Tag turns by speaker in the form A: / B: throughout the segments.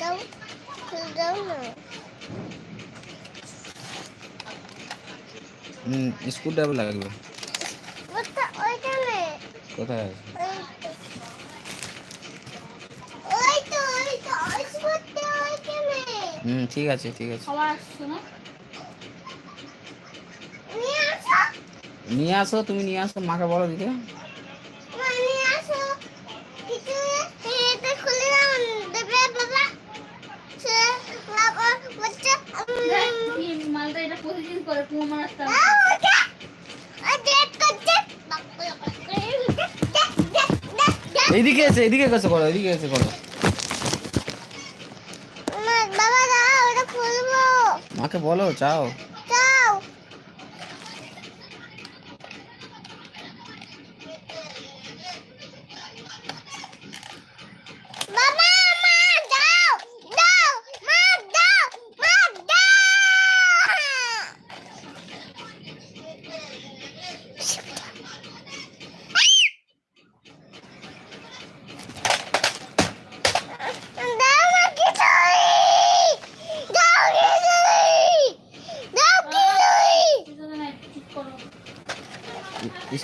A: দাও খুলে দাও না।
B: হুম স্ক্রু ড্রাইভার লাগবে
A: ওটা ওইখানে।
B: কোথায় আছে?
A: ওই তো ওই তো ওই স্কুলটা ওইখানে।
B: হুম ঠিক আছে ঠিক আছে।
A: নিয়ে আসো।
B: তুমি নিয়ে আসো মাকে বলো দিতে
A: মা নিয়ে আসো কিছু এটা খুলে দাও দেবে বাবা সে বাবা বাচ্চা
C: দেখ, এই মালটা এটা প্রতিদিন করে কুমোর রাস্তা
B: এইদিকে এসে এইদিকে কাছে করো এইদিকে এসে করো। মাকে বলো চাও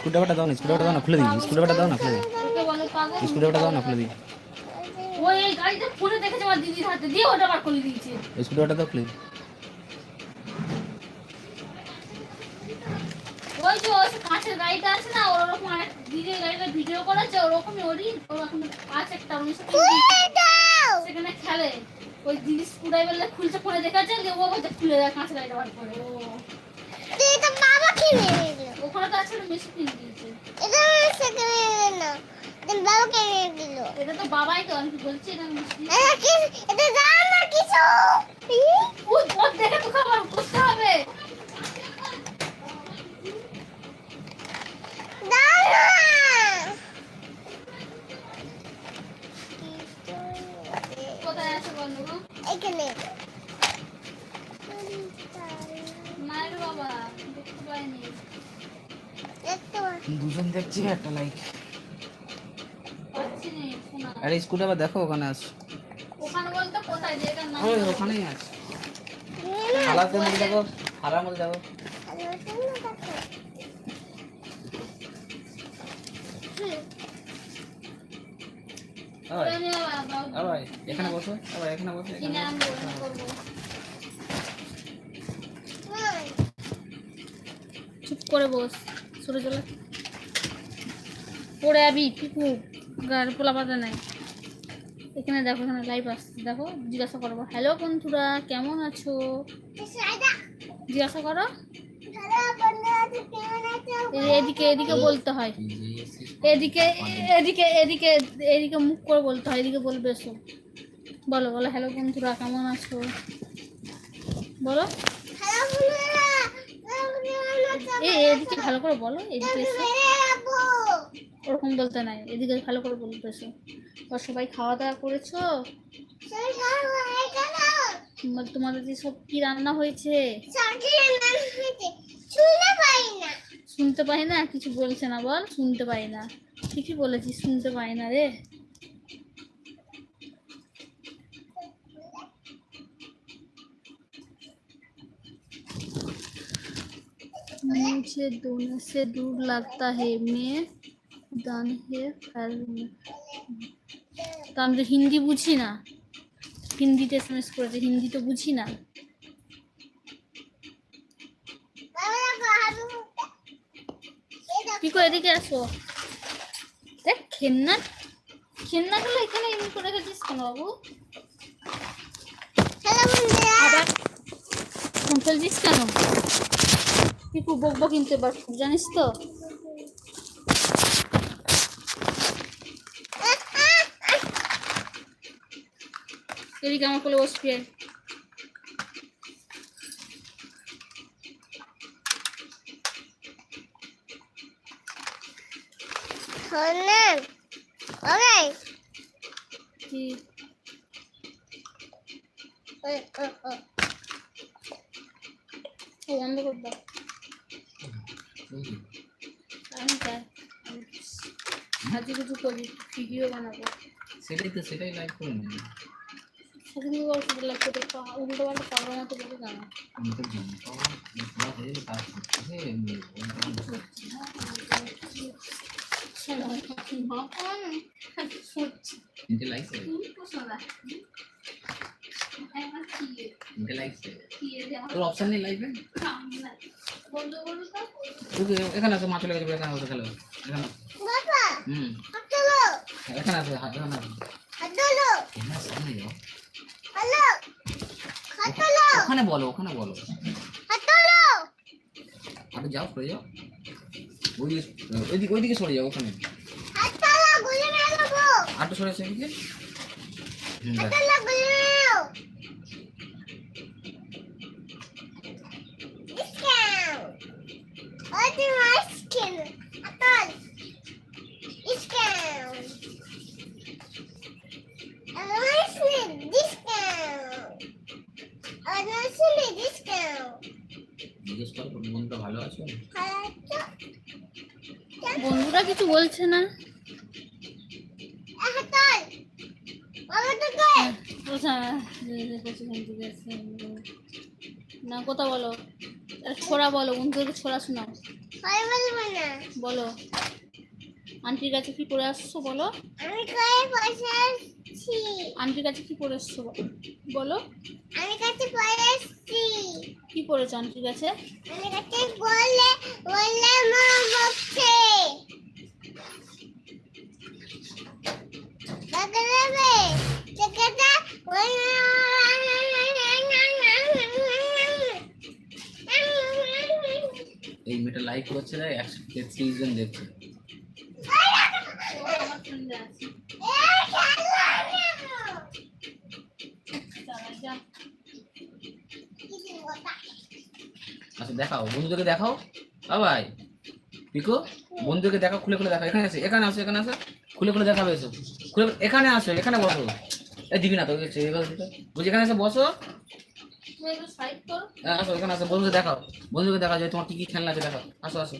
B: ড্রাইভারটা দাও না ড্রাইভারটা দাও না খুলে দিই ড্রাইভারটা দাও না খুলে দিই ড্রাইভারটা দাও না খুলে দিই
C: ওই এই গাড়িটা ফোনে দেখেছে আমার দিদির হাতে দিয়ে ওটা বার করে দিয়েছে।
B: স্ক্রু ড্রাইভারটা দাও খুলে
C: ওই যে ওই কাঁচের গাড়িটা আছে না ওরকম আর দিদির গাড়িটা ভিডিও করেছে ওরকমই ওরই ওরকম একটা সেখানে খেলে। ওই দিদি খুলছে ফোনে দেখাচ্ছে যে ও বলছে খুলে দেয় কাঁচের গাড়িটা বার করে ও।
A: তো বাবা কিনে দিল
C: ওখানে তো আছে মেশিন কিনে দিয়েছে।
A: এটা না এটা বাবা কিনে দিল।
C: এটা তো বাবাই তো আমি বলছি এটা মিষ্টি
A: এটা কি এটা না কিছু
C: ওই ওর দেখে তো খাবার বুঝতে হবে
A: দাও না
C: কোথায় আছে বন্ধু
A: এখানে
C: মায়ের বাবা দেখতে পাইনি
A: দেখতে পাচ্ছি।
B: দুজন দেখছি একটা লাইক
C: নে
B: আরে। স্ক্রু ড্রাইভার দেখো ওখানে আছে।
C: ওখানে বলতে কোথায় যে এটার নাম
B: ওই ওখানেই আছে। থালাতে মধ্যে দেখো? থালার মধ্যে দেখো?
A: না
B: আবার। আবার এখানে বসো। আবার এখানে বসো।
C: করব। চুপ করে বস সরে চলে। পড়ে যাবি পিকু গার পোলা পাতা নাই। এখানে দেখো এখানে লাইভ আসছে। দেখো জিজ্ঞাসা করব হ্যালো বন্ধুরা কেমন আছো? জিজ্ঞাসা করো। এদিকে এদিকে বলতে হয়। এদিকে এদিকে এদিকে এদিকে মুখ করে বলতে হয় এদিকে বলবে এসো। বলো বলো হ্যালো বন্ধুরা কেমন আছো? বলো। এদিকে ভালো করে বলো এদিকে এসো। ওরকম বলতে নাই এদিকে ভালো করে বলতে এসো আর সবাই খাওয়া দাওয়া করেছো
A: সেই খাওয়া হয়ে গেল।
C: তোমার তোমাদের যে সব কি রান্না হয়েছে
A: সবজি রান্না হয়েছে। শুনতে পাই না।
C: শুনতে পাই না কিছু বলছে না বল শুনতে পাই না ঠিকই বলেছিস শুনতে পাই না রে मुझे दोनों से दूर लगता है मैं दान है फैल তা আমি তো হিন্দি বুঝি না। হিন্দিতে এস এম এস করেছে হিন্দি তো বুঝি না।
A: দেখো।
C: পিকো এদিকে আসো? দেখ খেলনা খেলনাগুলো এখানে এমনি করে রেখেছিস কেন বাবু। আবার ফোন ফেলছিস কেন? পিকু বকবো কিন্তু এবার জানিস তো? এদিকে আমার কোলে বসবি আমি আজকে কিছু করি ভিডিও বানাবো।
B: সেটাই তো সেটাই লাইক করে নিন
C: লাগছে দেখো উল্টো পাল্টা পারবে না তো বলে জানো
B: এখানে আছে মা চলে গেছে এখানে বসে খেলো এখানে হুম এখানে আছে। হাত এখানে আছে।
A: হাতলো
B: এখানে সামনে যাও ওখানে বলো ওখানে বলো। আরে যাও সরে যাও। ওই ওইদিকে ওইদিকে সরে যাও ওখানে। আটটা সরে আছে এদিকে হুম, ব্যাস।
A: হাতলো গুলি মেরো ডিসকাউন্ট ওই তুমি আইসক্রিম হাতল discount ice cream discount ice cream discount
B: জিজ্ঞেস করো তোর মনটা ভালো আছে
A: হাতলো
C: বন্ধুরা কিছু বলছে না
A: হাতল বাবা তো কে
C: কোথায় কোথায় থেকে এসে না, কোথা বলো। ছোড়া বলো বন্ধুদেরকে ছোড়া শোনাও। বলো। আন্টির কাছে কি পড়ে আসছো, বলো? আন্টির কাছে কি পড়ে এসছো বলো।
A: কাছে
C: কি পড়েছো আন্টির কাছে
A: দেখা যাবে চেকাটা
B: এই মেয়েটা লাইক করছে না একশো তেত্রিশ জন দেখছে।
C: আছে
B: আচ্ছা দেখাও, বন্ধুদেরকে দেখাও। ভাই, পিকো বন্ধুকে দেখাও, খুলে খুলে দেখা এখানে আসে এখানে আসো এখানে আসো খুলে খুলে দেখাবে এসো খুলে এখানে আসো এখানে বসো। এই দিবি না তো বলছি এখানে এসে বসো।
C: তুমি একটু সাইড করো
B: হ্যাঁ, আসো এখানে আসো বন্ধুকে দেখাও। বন্ধুকে দেখা যায় তোমার কি কি খেলনা আছে দেখাও। আসো আসো।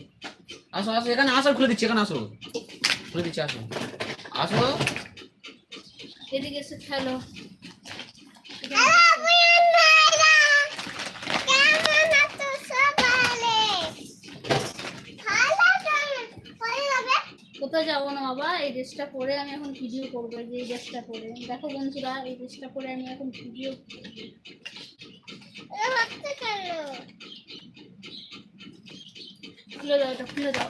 B: আসো আসো এখানে আসো খুলে দিচ্ছি এখানে আসো। খুলে দিচ্ছি আসো। আসো।
C: এদিকে এসে খেলো। যাব না বাবা, এই ড্রেসটা পরে আমি এখন ভিডিও করব যে এই ড্রেসটা পরে। দেখো বন্ধুরা, এই ড্রেসটা পরে আমি এখন ভিডিও খুলে দাও এটা, খুলে দাও।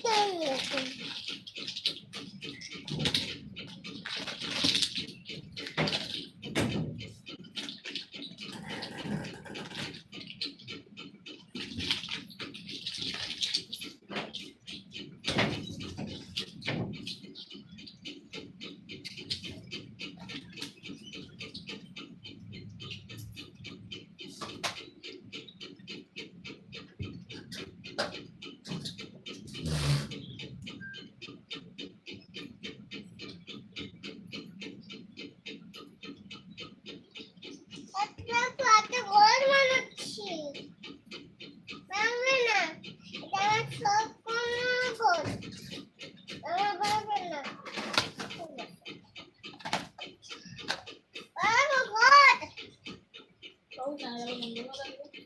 C: বাবু জানালা বন্ধ করে দাও।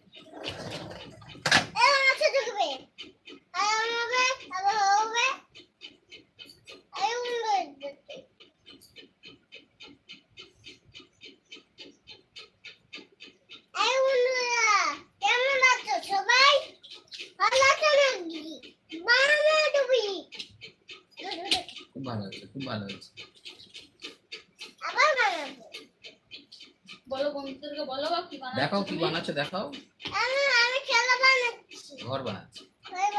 A: সবাই ভালো আছে নাকি বানানো তুমি
B: খুব ভালো হয়েছে খুব ভালো হয়েছে।
C: বলো বন্ধুদেরকে বলো বা কি বানাচ্ছো
B: দেখাও কি? বানাচ্ছে দেখাও।
A: আমি আমি খেলা বানাচ্ছি।
B: ঘর বানাচ্ছে।
C: হ্যাঁ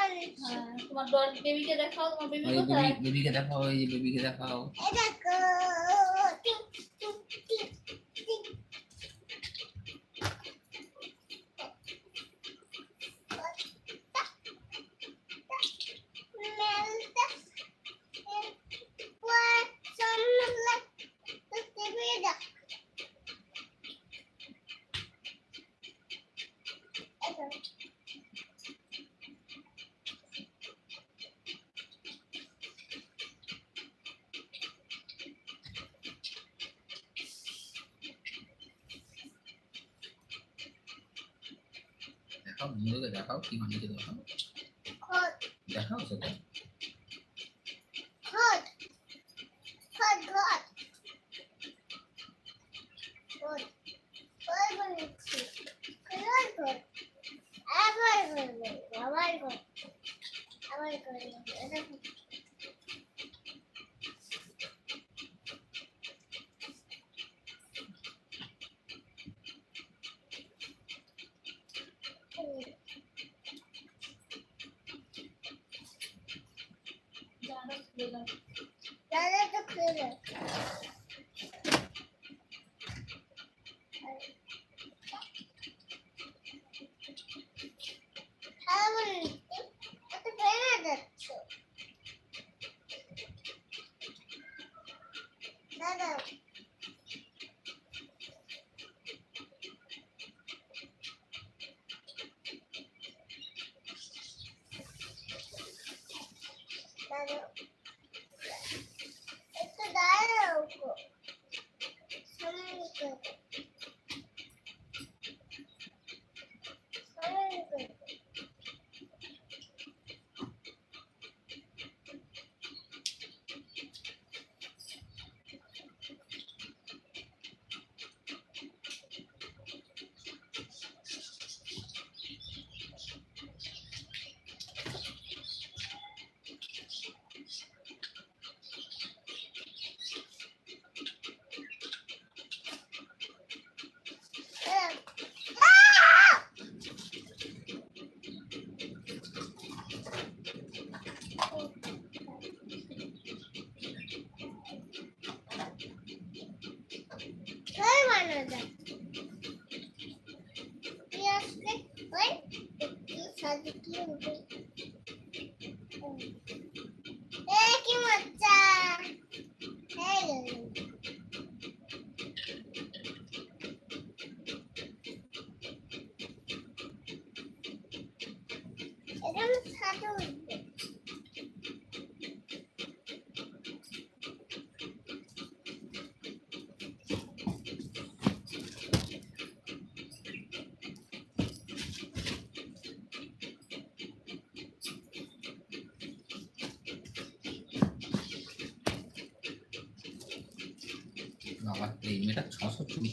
C: তোমার বেবিকে দেখাও তোমার বেবি কোথায়?
B: বেবিকে দেখাও এই বেবিকে দেখাও।
A: এই দেখো। সব নিজেকে দেখাও কি নিজেকে দেখাও। দেখাও সেটা।
B: 对的 কি সাজে কি উঠে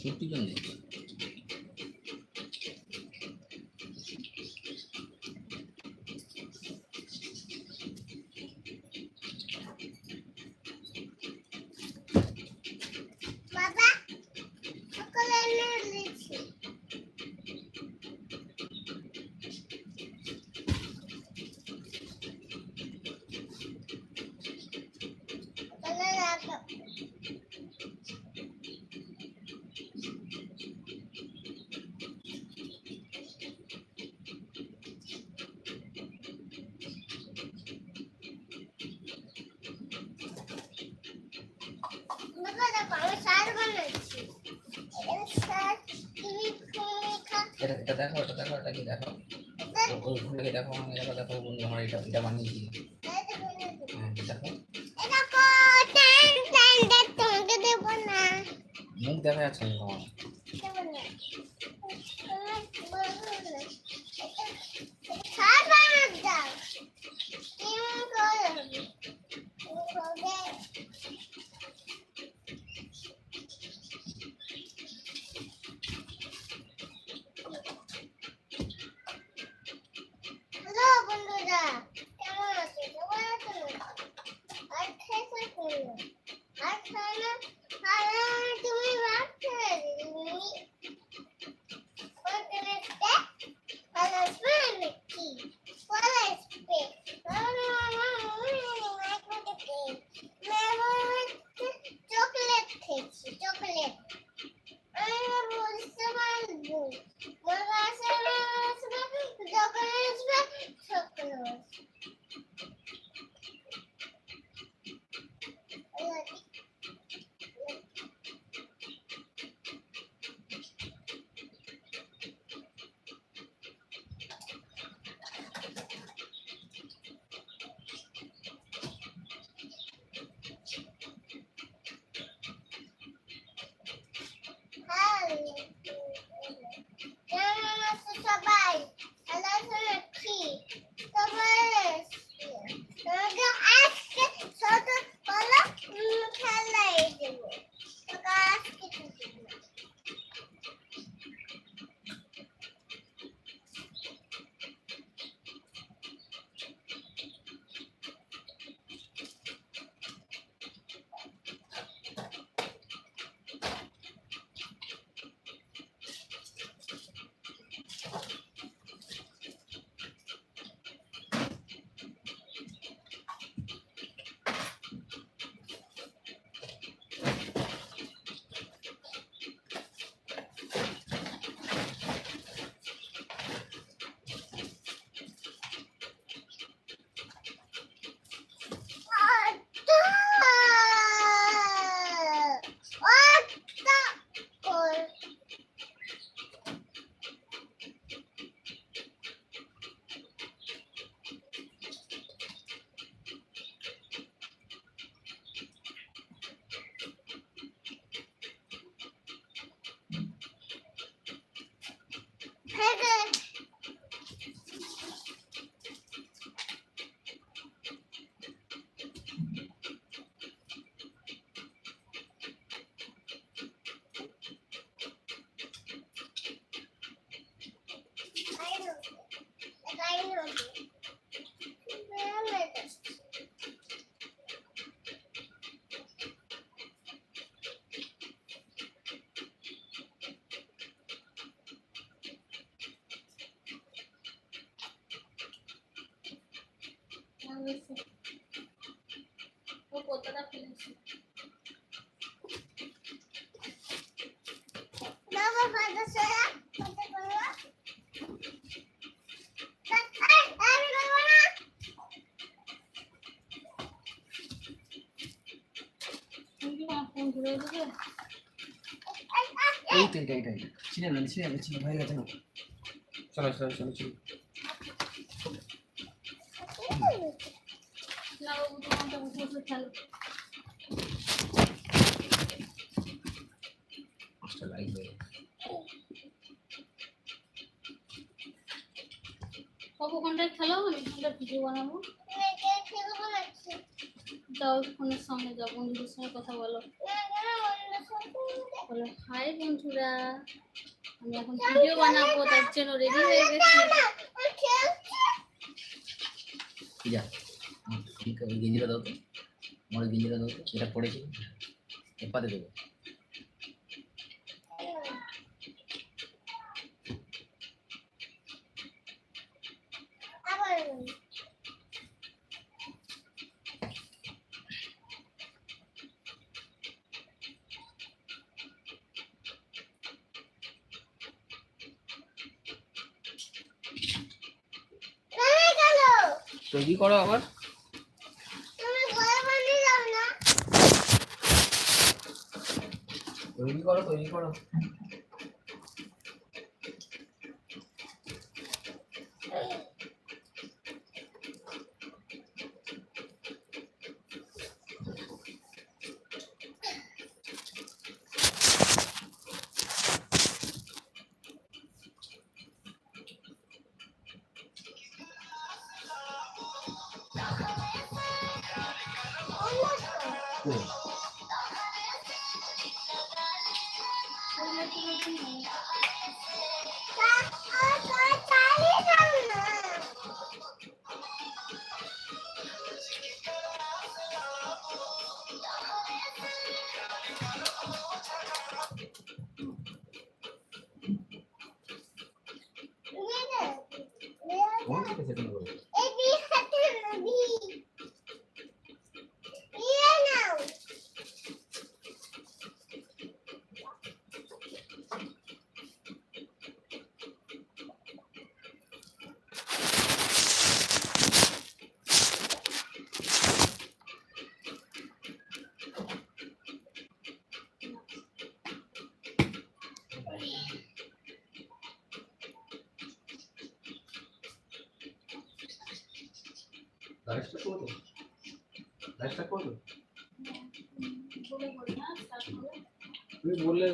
B: 減っていかない。এটা
A: দেখো এটা দেখো এটা কি দেখো ওই ঘুরে দেখো মানে দেখো দেখো বন্ধু আমার এটা এটা
B: বানিয়ে
A: দিয়ে দেখো মুখ দেখা যাচ্ছে
C: ঘুরে দেবে
A: এই আহ
B: এই তো এটা এটা। ছিনে না ছিনে না ছিনে হয়ে গেছে না চলো চলো চলো চলো
C: না বাবু তোমারটা বসে বসে খেলো? আমি ওখানটা ভিডিও বানাবো? যাও ফোনের সামনে যাও বন্ধুদের সঙ্গে কথা বলো। বলো হাই বন্ধুরা আমি এখন ভিডিও বানাবো তার জন্য রেডি হয়ে গেছি।
B: ঠিক আছে, দাও তো। গেঞ্জিটা দাও তো এটা পড়েছি এপাতে দেবো। তৈরি করো আবার? তৈরি করো তৈরি করো লাইফটা করো লাইফটা করো
C: বলে বলে না start করো।
B: তুমি বললে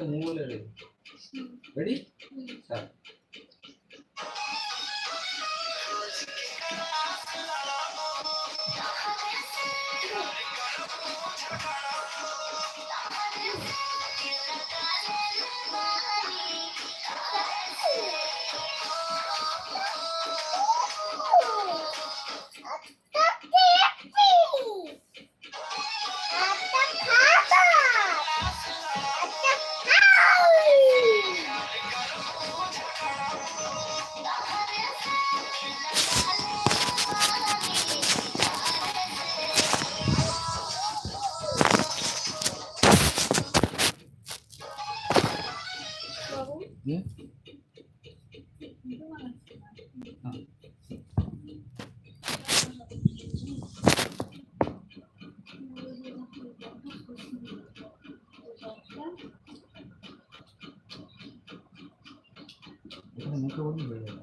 B: এখানে মুখে বলি হয়ে যাবে